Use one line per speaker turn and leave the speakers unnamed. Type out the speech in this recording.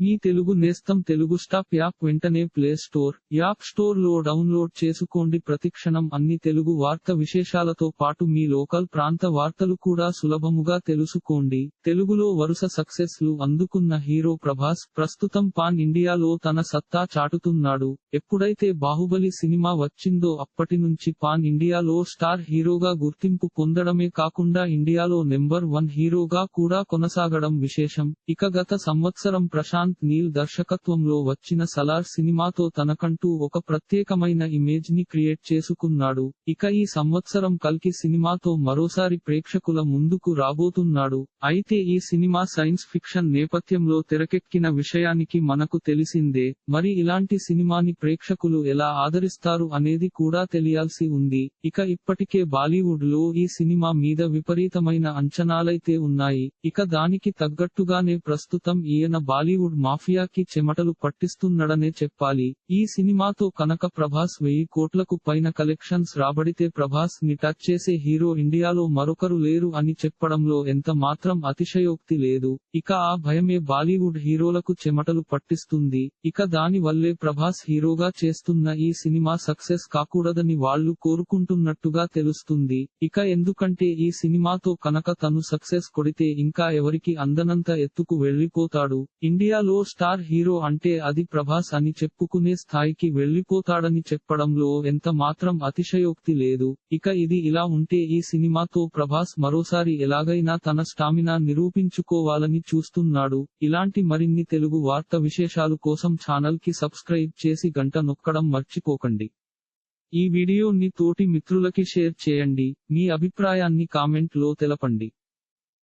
మీ తెలుగు నేస్తం Telugu stop app వెంటనే play store app స్టోర్లో డౌన్లోడ్ చేసుకోండి. ప్రతిక్షణం అన్ని తెలుగు వార్త విశేషాలతో పాటు మీ లోకల్ ప్రాంత వార్తలు కూడా సులభముగా తెలుసుకోండి. తెలుగులో వరుస సక్సెస్లు అందుకున్న హీరో ప్రభాస్ ప్రస్తుతం పాన్ ఇండియాలో తన సత్తా చాటుతున్నాడు. ఎప్పుడైతే బాహుబలి సినిమా వచ్చిందో అప్పటి నుంచి పాన్ ఇండియాలో స్టార్ హీరోగా గుర్తింపు పొందడమే కాకుండా ఇండియాలో నెంబర్ వన్ హీరోగా కూడా కొనసాగడం విశేషం. ఇక గత సంవత్సరం ప్రశాంత్ నీల్ దర్శకత్వంలో వచ్చిన సలార్ సినిమాతో తనకంటూ ఒక ప్రత్యేకమైన ఇమేజ్ని క్రియేట్ చేసుకున్నాడు. ఇక ఈ సంవత్సరం కల్కి సినిమాతో మరోసారి ప్రేక్షకుల ముందుకు రాబోతున్నాడు. అయితే ఈ సినిమా సైన్స్ ఫిక్షన్ నేపథ్యంలో తెరకెక్కిన విషయానికి మనకు తెలిసిందే. మరి ఇలాంటి సినిమాని ప్రేక్షకులు ఎలా ఆదరిస్తారు అనేది కూడా తెలియాల్సి ఉంది. ఇక ఇప్పటికే బాలీవుడ్లో ఈ సినిమా మీద విపరీతమైన అంచనాలైతే ఉన్నాయి. ఇక దానికి తగ్గట్టుగానే ప్రస్తుతం ఈయన బాలీవుడ్ మాఫియాకి చెమటలు పట్టిస్తున్నడనే చెప్పాలి. ఈ సినిమాతో కనక ప్రభాస్ వెయ్యి కోట్లకు పైన కలెక్షన్స్ రాబడితే ప్రభాస్ని టచ్ చేసే హీరో ఇండియాలో మరొకరు లేరు అని చెప్పడంలో ఎంత మాత్రం అతిశయోక్తి లేదు. ఇక ఆ భయమే బాలీవుడ్ హీరోలకు చెమటలు పట్టిస్తుంది. ఇక దాని వల్లే ప్రభాస్ హీరోగా చేస్తున్న ఈ సినిమా సక్సెస్ కాకూడదని వాళ్ళు కోరుకుంటున్నట్టుగా తెలుస్తుంది. ఇక ఎందుకంటే ఈ సినిమాతో కనక తను సక్సెస్ కొడితే ఇంకా ఎవరికి అందనంత ఎత్తుకు వెళ్ళిపోతాడు ఇండియా ఇండియాలో స్టార్ హీరో అంటే అది ప్రభాస్ అని చెప్పుకునే స్థాయికి వెళ్ళిపోతాడని చెప్పడంలో ఎంత మాత్రం అతిశయోక్తి లేదు. ఇక ఇది ఇలా ఉంటే ఈ సినిమాతో ప్రభాస్ మరోసారి ఎలాగైనా తన స్టామినా నిరూపించుకోవాలని చూస్తున్నాడు. ఇలాంటి మరిన్ని తెలుగు వార్త విశేషాలు కోసం ఛానల్కి సబ్స్క్రైబ్ చేసి గంట నొక్కడం మర్చిపోకండి. ఈ వీడియోని తోటి మిత్రులకి షేర్ చేయండి. మీ అభిప్రాయాన్ని కామెంట్లో తెలపండి.